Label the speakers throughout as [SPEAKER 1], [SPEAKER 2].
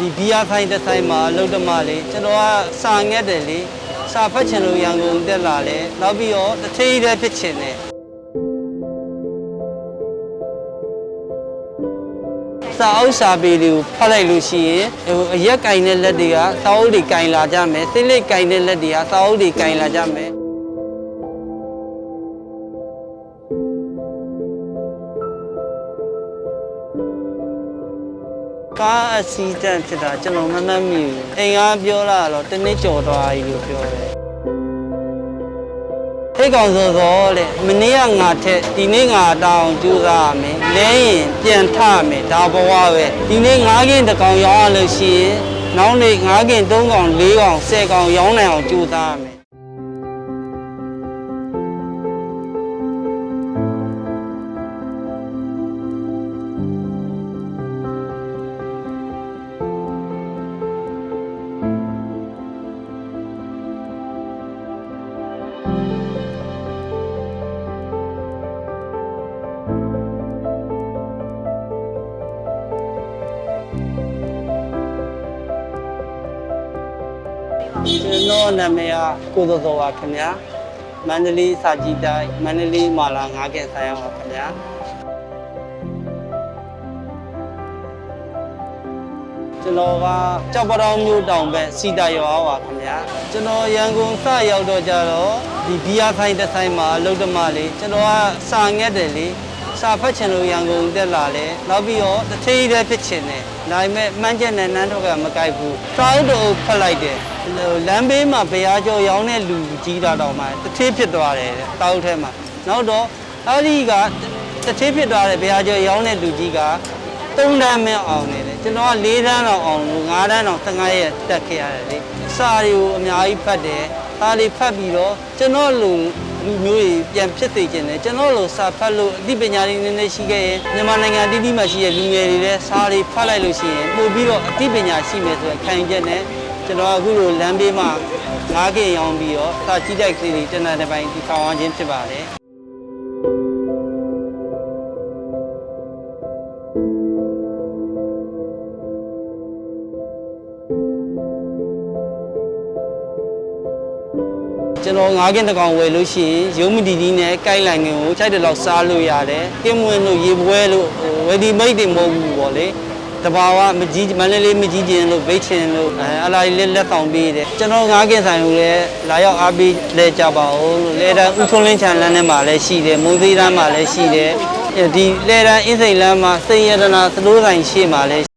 [SPEAKER 1] ဒီဘီယာဆိုင်တစ်ဆိုင်မှာအလုပ်တမလေးကျွန်တော်ကစာငက်တယ်လေစာဖတ်ချင်လို့ရန်ကုန်တက်လာလေနောက်ပြီးတော့တစ်ထေးတည်းဖြစ်ချင်တယ်စာအုပ်စာပေတွေကိုဖတ်လိုက်လို့ရှိရင်ဟိုအရက်ကင်တဲ့လက်တွေကစာအုပ်တွေကင်လာကြမယ်စိတ်လိတ်ကင်တဲ့လက်တွေကစာအုပ်တွေကင်လာကြမယ် ကားအစီအတန့်ဖြစ်တာကျွန်တော်မမှတ်မိဘူးအိမ်ကပြောလာတော့တနေ့ကြော်သွားပြီလို့ပြောတယ်ဟိတ်ကောင်စောစောတဲ့မနေ့ကငါထက်ဒီနေ့ငါတောင်းကြိုးစားရမယ်လဲရင်ပြန်ထရမယ်ဒါဘဝပဲဒီနေ့ငါးကင်တစ်ကောင်ရောင်းရလို့ရှိရင်နောက်နေ့ငါးကင်သုံးကောင်လေးကောင်ဆယ်ကောင်ရောင်းနိုင်အောင်ကြိုးစားရမယ် ကျွန်တော်နာမည်ကကိုစောစောပါခင်ဗျာမန္တလေးစာကြည့်တိုင်းမန္တလေးမာလာငါးကင်ဆိုင်အောင်ပါခင်ဗျာကျွန်တော်ကကြောက်ပတောင်းမျိုးတောင်ဘက်စီတာရွာပါခင်ဗျာကျွန်တော်ရန်ကုန်စရောက်တော့ကြတော့ဒီဘီယာဆိုင်တစ်ဆိုင်မှာအလုပ်တမလေးကျွန်တော်ကစာငက်တယ်လေ စာဖတ်ချင်လို့ရန်ကုန်တက်လာလေနောက်ပြီးတော့တစ်ထေးတည်းဖြစ်ချင်တယ်ဒါပေမဲ့မှန်းချက်နဲ့နန်းထုတ်ကမကြိုက်ဘူးစာအုပ်တော့ဖတ်လိုက်တယ်လမ်းဘေးမှာဘုရားကျော်ရောင်းတဲ့လူကြီးတာတော့မှတစ်ထေးဖြစ်သွားတယ်တဲ့တောက်ထဲမှာနောက်တော့အဲ့ဒီကတစ်ထေးဖြစ်သွားတဲ့ဘုရားကျော်ရောင်းတဲ့လူကြီးက3တန်းမအောင်နေတယ်ကျွန်တော်က4တန်းတော့အောင်လို့5တန်းတော့15ရက်တက်ခဲ့ရတယ်လေစာတွေကိုအများကြီးဖတ်တယ်ဒါတွေဖတ်ပြီးတော့ကျွန်တော်လူ လူမျိုးတွေပြန်ဖြစ်သိခြင်းတယ်ကျွန်တော်လိုစာဖတ်လို့အသိပညာတွေနည်းနည်းရှိခဲ့ရင်မြန်မာနိုင်ငံအသီးသီးမှာရှိတဲ့လူငယ်တွေလည်းစာတွေဖတ်လိုက်လို့ရှိရင်ပို့ပြီးတော့အသိပညာရှိမယ်ဆိုတဲ့ခံယူချက်နဲ့ကျွန်တော်အခုလိုလမ်းဘေးမှာငါးကင်ရောင်းပြီးတော့စာကြည့်တိုက်ကလေးတွေတနက်တစ်ပိုင်းဒီထောင်အောင်ခြင်းဖြစ်ပါတယ် ကျွန်တော်ငါးကင်တစ်ကောင်ဝယ်လို့ရှိရင်ရုံးမတီတီနဲ့ကိုက်လိုင်ငင်ကိုခြိုက်တယ်လောက်စားလို့ရတယ်။ကင်းမွင်းလို့ရေပွဲလို့ဟိုဝယ်ဒီမိတ်တွေမဟုတ်ဘူးပေါ့လေ။တဘာဝမကြီးမန္တလေးမကြီးကျင်လို့ဗိတ်ချင်လို့အဲအလားလေးလက်ဆောင်ပေးတယ်ကျွန်တော်ငါးကင်ဆိုင်ကိုလည်းလာရောက်အားပေးလဲကြပါဦးလို့လဲတန်းဦးထွန်းလင်းချန်လန်းထဲမှာလည်းရှိတယ်မုံသေးတန်းမှာလည်းရှိတယ်ဒီလဲတန်းအင်းစိန်လန်းမှာစိန်ရတနာသလိုးဆိုင်ရှေ့မှာလည်း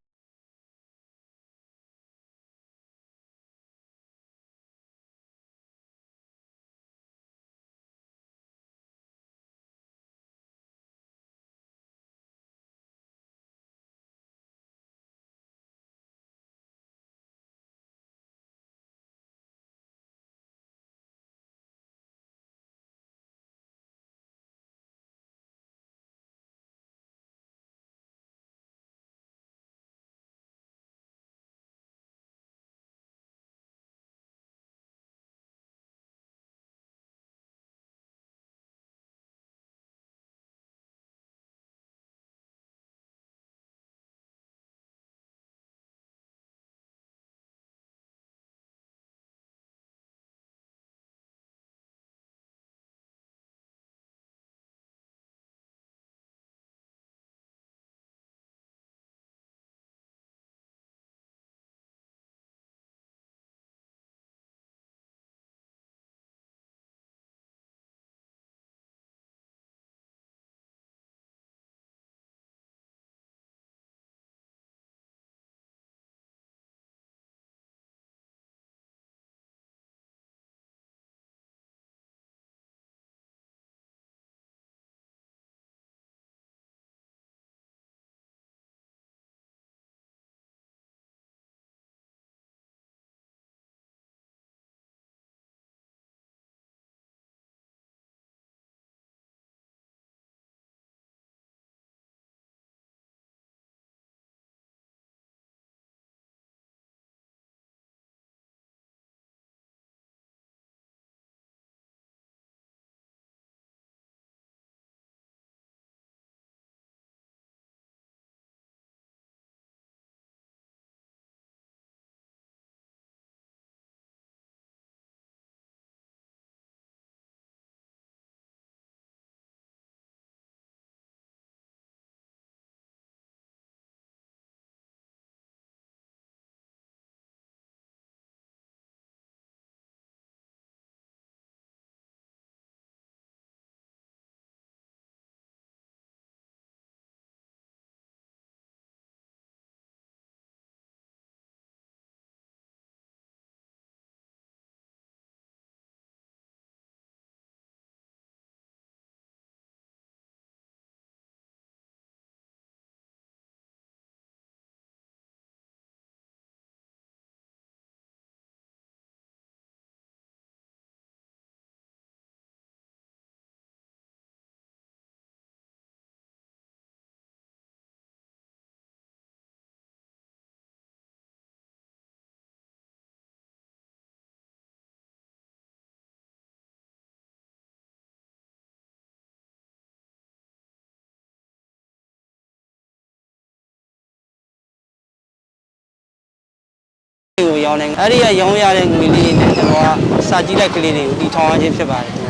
[SPEAKER 1] ကိုရောင်းတယ်အဲ့ဒီကရောင်းရတဲ့ငွေလေးနဲ့ကျွန်တော်ကစာကြည့်လိုက်ကလေးတွေကိုတီထောင်ရခြင်းဖြစ်ပါတယ်ခင်ဗျ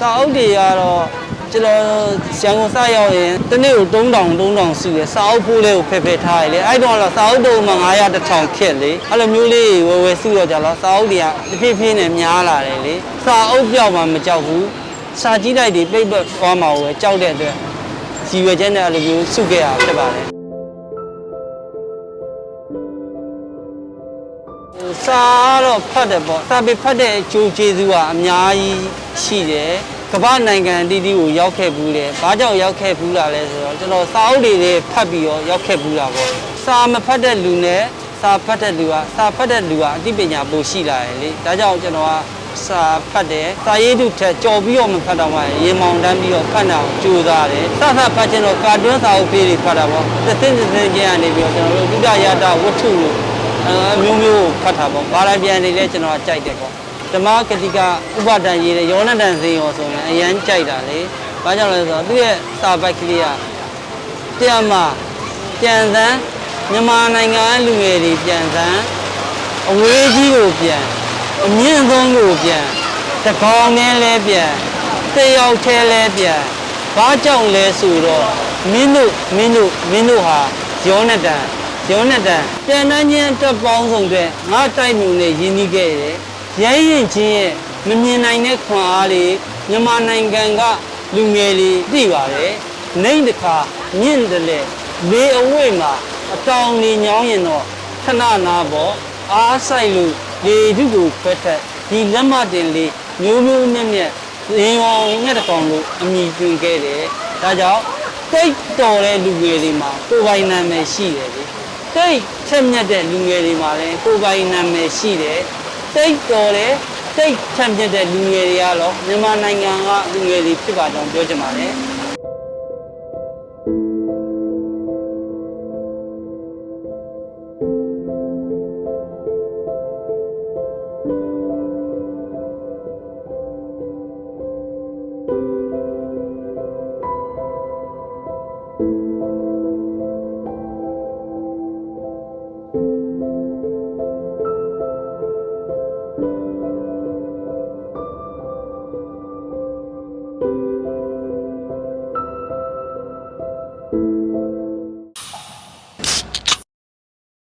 [SPEAKER 1] စာအုပ်တွေကတော့ကျွန်တော်ရန်ကုန်စရောက်ရင်တစ်နေ့ကို3000 3000စီတယ်စာအုပ်ဖိုးလေးကိုဖယ်ဖယ်ထားရလေအဲ့တော့တော့စာအုပ်တုံးမှာ900 1000ခက်လေအဲ့လိုမျိုးလေးဝယ်ဝယ်စုတော့ကြတော့စာအုပ်တွေကတစ်ဖြည်းဖြည်းနဲ့များလာတယ်လေစာအုပ်ပြောက်မှမကြောက်ဘူးစာကြည့်လိုက်တွေပြိတ်ပတ်သွားမှာကိုပဲကြောက်တဲ့အတွက်စီဝယ်ချက်နဲ့အဲ့လိုမျိုးစုခဲ့ရဖြစ်ပါတယ် စာကတော့ဖတ်တယ်ပေါ့စာပေဖတ်တဲ့အကျိုးကျေးဇူးကအများကြီးရှိတယ်ကမ္ဘာနိုင်ငံအသီးသီးကိုရောက်ခဲ့ဘူးတယ်ဘာကြောင့်ရောက်ခဲ့ဘူးလာလဲဆိုတော့ကျွန်တော်စာအုပ်တွေတွေဖတ်ပြီးတော့ရောက်ခဲ့ဘူးတာပေါ့စာမဖတ်တဲ့လူနဲ့စာဖတ်တဲ့လူကစာဖတ်တဲ့လူကအသိပညာပိုရှိလာတယ်လေဒါကြောင့်ကျွန်တော်ကစာဖတ်တယ်စာရေးထုထက်ကြော်ပြီးတော့မဖတ်တော့မှရေမောင်တန်းပြီးတော့ဖတ်တာကိုကြိုးစားတယ်စသဖတ်ခြင်းတော့ကာတွန်းစာအုပ်ပေးတွေဖတ်တာပေါ့တစ်စင်းတစ်စင်းချင်းကနေပြီးတော့ကျွန်တော်တို့ဒုတိယရတဝတ္ထုလို့ အဲအမျိုးမျိုးကိုဖတ်တာပေါ့ဘာသာပြန်နေလဲကျွန်တော်ကကြိုက်တယ်ပေါ့ဓမ္မကတိကဥပဒံရေးတဲ့ယောနတန်စင်ရောဆိုရင်အရန်ကြိုက်တာလေဘာကြောင့်လဲဆိုတော့သူ့ရဲ့စာပိုက်ကလေးကတရားမှာပြန်စမ်းမြန်မာနိုင်ငံလူငယ်တွေပြန်စမ်းအဝေးကြီးကိုပြန်အမြင့်ဆုံးကိုပြန်တကောင်နဲ့လဲပြန်တေရောက်ထဲလဲပြန်ဘာကြောင့်လဲဆိုတော့မင်းတို့မင်းတို့မင်းတို့ဟာယောနတ န်ယောနတန်ပြန်နှန်းချင်းတက်ပေါင်းဆုံးတဲ့ငါတိုက်မှုနဲ့ယဉ်နီးခဲ့တယ်ရဲရင်ချင်းရဲ့မမြင်နိုင်တဲ့ခွန်အားတွေမြန်မာနိုင်ငံကလူငယ်တွေသိပါတယ်နိုင်တစ်ခါမြင့်တယ်လေလေအဝိတ်မှာအတောင်နေညောင်းရင်တော့ခဏနာပေါ့အားဆိုင်လို့လေထုကိုခွဲထက်ဒီလက်မတင်လေးမျိုးမျိုးမြက်မြက်ရင်းအောင်ငှက်တစ်ကောင်လို့အမိပြုခဲ့တယ်ဒါကြောင့်တိတ်တော်တဲ့လူငယ်တွေမှာကိုယ်ပိုင်နာမည်ရှိတယ်လေ တိတ်ချက်မြက်တဲ့လူငယ်တွေမှာလည်းကိုယ်ပိုင်နာမည်ရှိတယ်တိတ်တော်တဲ့တိတ်ချက်မြက်တဲ့လူငယ်တွေကတော့မြန်မာနိုင်ငံကလူငယ်တွေဖြစ်ပါကြောင်းပြောချင်ပါတယ်